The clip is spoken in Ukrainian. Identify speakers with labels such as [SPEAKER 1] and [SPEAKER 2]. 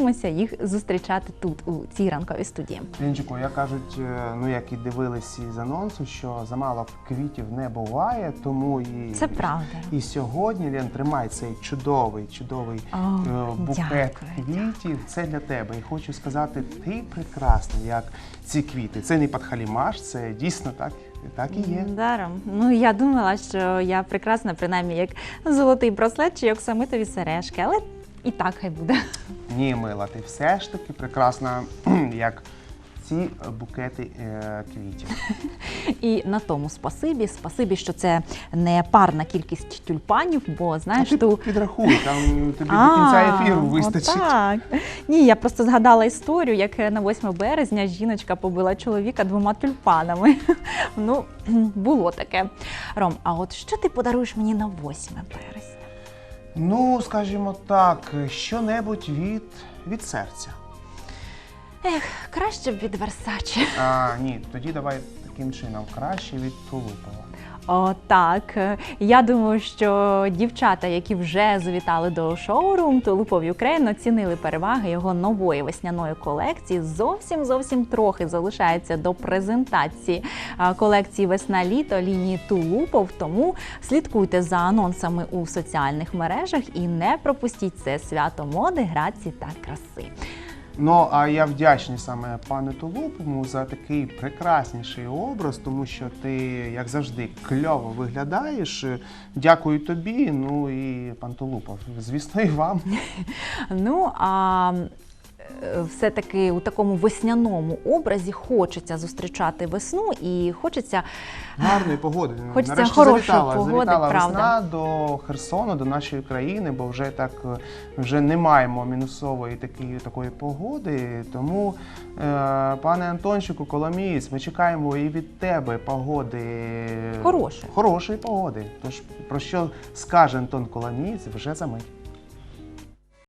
[SPEAKER 1] готуємося їх зустрічати тут, у цій ранковій студії.
[SPEAKER 2] Лінчику, як кажуть, е, ну як і дивились із анонсу, що замало квітів не буває, тому і
[SPEAKER 1] Це правда.
[SPEAKER 2] І сьогодні Лен, тримай цей чудовий, чудовий
[SPEAKER 1] О,
[SPEAKER 2] е, букет
[SPEAKER 1] дякую,
[SPEAKER 2] квітів. Це для тебе. І хочу сказати, ти прекрасна, як ці квіти. Це не подхалімаш, це дійсно так, так і є.
[SPEAKER 1] Даром. Ну я думала, що я прекрасна, принаймні, як золотий браслет чи як самитові сережки, але і так хай буде.
[SPEAKER 2] Ні, мила, ти все ж таки прекрасна, як ці е, букети е, квітів.
[SPEAKER 1] І на тому спасибі. Спасибі, що це не парна кількість тюльпанів, бо знаєш,
[SPEAKER 2] ти
[SPEAKER 1] ту
[SPEAKER 2] підрахуй, там тобі до кінця ефіру вистачить.
[SPEAKER 1] Так. Ні, я просто згадала історію, як на 8 березня жіночка побила чоловіка двома тюльпанами. Ну, було таке. Ром, а от що ти подаруєш мені на 8 березня?
[SPEAKER 2] Ну, скажімо так, що-небудь від, від серця.
[SPEAKER 1] Ех, краще б від Версачі.
[SPEAKER 2] А, ні, тоді давай таким чином краще від Тулупова.
[SPEAKER 1] О, так. Я думаю, що дівчата, які вже завітали до шоурум Тулупов Ukraine, оцінили переваги його нової весняної колекції. Зовсім зовсім трохи залишається до презентації колекції весна-літо лінії Тулупов. Тому слідкуйте за анонсами у соціальних мережах і не пропустіть це свято моди, грації та краси.
[SPEAKER 2] Ну, а я вдячний саме пану Тулупому за такий прекрасніший образ, тому що ти, як завжди, кльово виглядаєш. Дякую тобі. Ну і пан Тулупов, звісно, і вам.
[SPEAKER 1] Ну а все-таки у такому весняному образі хочеться зустрічати весну і хочеться
[SPEAKER 2] Гарної погоди.
[SPEAKER 1] Хочеться
[SPEAKER 2] Нарешті
[SPEAKER 1] хорошої
[SPEAKER 2] завітала,
[SPEAKER 1] погоди,
[SPEAKER 2] завітала
[SPEAKER 1] правда.
[SPEAKER 2] весна до Херсону, до нашої країни, бо вже так вже не маємо мінусової такої, такої погоди. Тому, е, пане Антончику, Коломієць, ми чекаємо і від тебе погоди
[SPEAKER 1] Хорошої.
[SPEAKER 2] хорошої погоди. Тож про що скаже Антон Коломієць вже за мить.